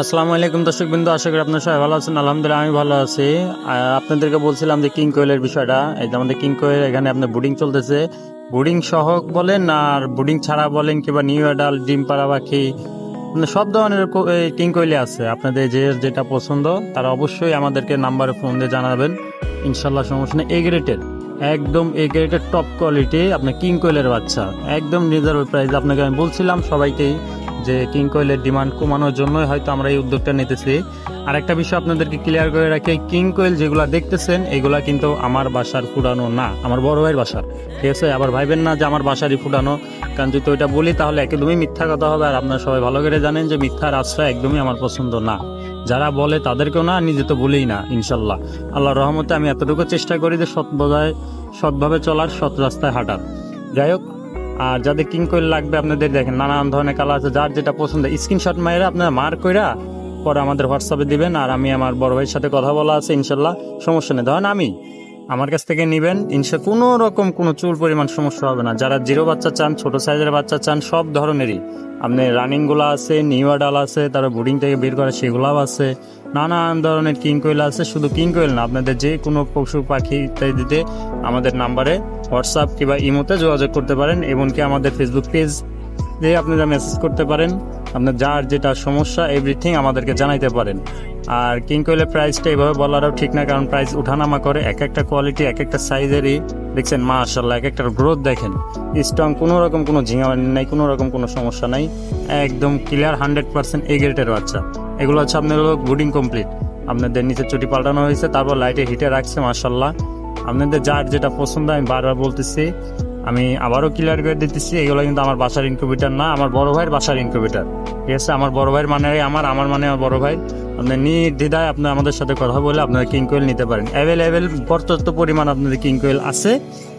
আসসালামু আলাইকুম দর্শক বিন্দু, আশা করি আপনার সবাই ভালো আছেন। আলহামদুলিল্লাহ, আমি ভালো আছি। আপনাদেরকে বলছিলাম যে কিং কোয়েলের বিষয়টা। এই যে আমাদের কিং কোয়েল এখানে আপনার বুডিং চলতেছে। বুডিং সহ বলেন আর বুডিং ছাড়া বলেন, কিংবা নিউ অ্যাডাল ডিম পাড়া পাখি মানে সব ধরনের কিং কোয়েলে আছে। আপনাদের যে যেটা পছন্দ, তারা অবশ্যই আমাদেরকে নাম্বারে ফোন দিয়ে জানাবেন। ইনশাল্লাহ সমস্যা নেই। এ একদম এ টপ কোয়ালিটি আপনার কিং কোয়েলের বাচ্চা। একদম রিজনেবল প্রাইস আপনাকে আমি বলছিলাম সবাইকেই যে কিং কোয়েলের ডিমান্ড কমানোর জন্যই হয়তো আমরা এই উদ্যোগটা নিতেছি। আর একটা বিষয় আপনাদেরকে ক্লিয়ার করে রাখি কিং কোয়েল যেগুলা দেখতেছেন, এগুলা কিন্তু আমার বাসার ফুটানো না, আমার বড় ভাইয়ের বাসার। ঠিক আছে? আবার ভাইবেন না যে আমার বাসারই ফুটানো। কারণ যদি ওইটা বলি তাহলে একদমই মিথ্যা কথা হবে, আর আপনারা সবাই ভালো করে জানেন যে মিথ্যার আশ্রয় একদমই আমার পছন্দ না। যারা বলে তাদেরকেও না, নিজে তো বলেই না, ইনশাল্লাহ। আল্লাহর রহমতে আমি এতটুকু চেষ্টা করি যে সৎ বজায়, সৎভাবে চলার, সৎ রাস্তায় হাঁটার। যাই হোক আর যাদের কিং কোয়েল লাগবে, আপনাদের দেখেন নানান ধরনের কালার আছে। যার যেটা পছন্দ স্ক্রিনশট মাইরা আপনারা মার কইরা পরে আমাদের হোয়াটসঅ্যাপে দিবেন। আর আমি আমার বড় ভাইয়ের সাথে কথা বলা আছে, ইনশাল্লাহ। সমস্যা নেই। ধরেন আমি আমার কাছ থেকে নেবেন। ইনশা কোনো রকম কোনো চুল পরিমাণ সমস্যা হবে না। যারা জিরো বাচ্চা চান, ছোট সাইজের বাচ্চা চান, সব ধরনেরই। আপনি রানিংগুলো আছে নিউ আডাল আছে, তারা বোর্ডিং থেকে বের করে, সেগুলাও আছে। নানান ধরনের কিং কোয়েল আছে, শুধু কিং কোয়েল না, আপনাদের যে কোনো পশু পাখি ইত্যাদিতে আমাদের নাম্বারে হোয়াটসঅ্যাপ কিংবা ইমোতে যোগাযোগ করতে পারেন, এমনকি আমাদের ফেসবুক পেজ দিয়ে আপনারা মেসেজ করতে পারেন, আপনার যার যেটা সমস্যা এভরিথিং আমাদেরকে জানাইতে পারেন। আর কিং কোয়েলের প্রাইসটা এইভাবে বলারও ঠিক না, কারণ প্রাইস উঠানামা করে এক একটা কোয়ালিটি এক একটা সাইজেরই দেখছেন মাশাল্লাহ এক একটার গ্রোথ দেখেন। স্ট্রং কোনো রকম কোনো ঝিঙা নাই, কোনো রকম কোনো সমস্যা নাই। একদম ক্লিয়ার হান্ড্রেড পার্সেন্ট এ গ্রেডের বাচ্চা এগুলো হচ্ছে আপনার হলো বুডিং কমপ্লিট আপনাদের নিচে চুটি পাল্টানো হয়েছে, তারপর লাইটে হিটে রাখছে মাশাল্লাহ আপনাদের যার যেটা পছন্দ, আমি বারবার বলতেছি আমি আবারও ক্লিয়ার করে দিতেছি, এগুলো কিন্তু আমার বাসার ইনকিউবেটার না, আমার বড় ভাইয়ের বাসার ইনকিউবেটার ঠিক আছে? আমার বড় ভাইয়ের মানে আমার আমার মানে আমার বড় ভাই। আপনি নির্দ্বিধায় আপনি আমাদের সাথে কথা বলে আপনারা কিং কোয়েল নিতে পারেন। অ্যাভেলেবেল পর্যাপ্ত পরিমাণ আপনাদের কিং কোয়েল আছে।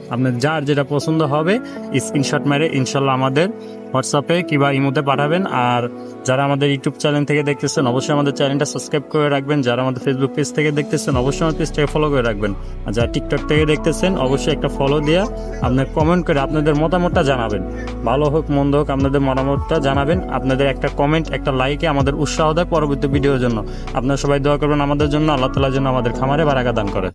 আপনার যার যেটা পছন্দ হবে স্ক্রিনশট মেরে ইনশাল্লাহ আমাদের হোয়াটসঅ্যাপে কিংবা ইমোতে পাঠাবেন। আর যারা আমাদের ইউটিউব চ্যানেল থেকে দেখতেছেন, অবশ্যই আমাদের চ্যানেলটা সাবস্ক্রাইব করে রাখবেন। যারা আমাদের ফেসবুক পেজ থেকে দেখতেছেন, অবশ্যই আমার পেজটাকে ফলো করে রাখবেন। আর যারা টিকটক থেকে দেখতেছেন, অবশ্যই একটা ফলো দিয়ে আপনার কমেন্ট করে আপনাদের মতামতটা জানাবেন। ভালো হোক, মন্দ হোক, আপনাদের মতামতটা জানাবেন। আপনাদের একটা কমেন্ট একটা লাইকে আমাদের উৎসাহ দেয় পরবর্তী ভিডিওর জন্য। আপনারা সবাই দোয়া করবেন আমাদের জন্য। আল্লাহ তালার জন্য আমাদের খামারে বারাকা দান করে।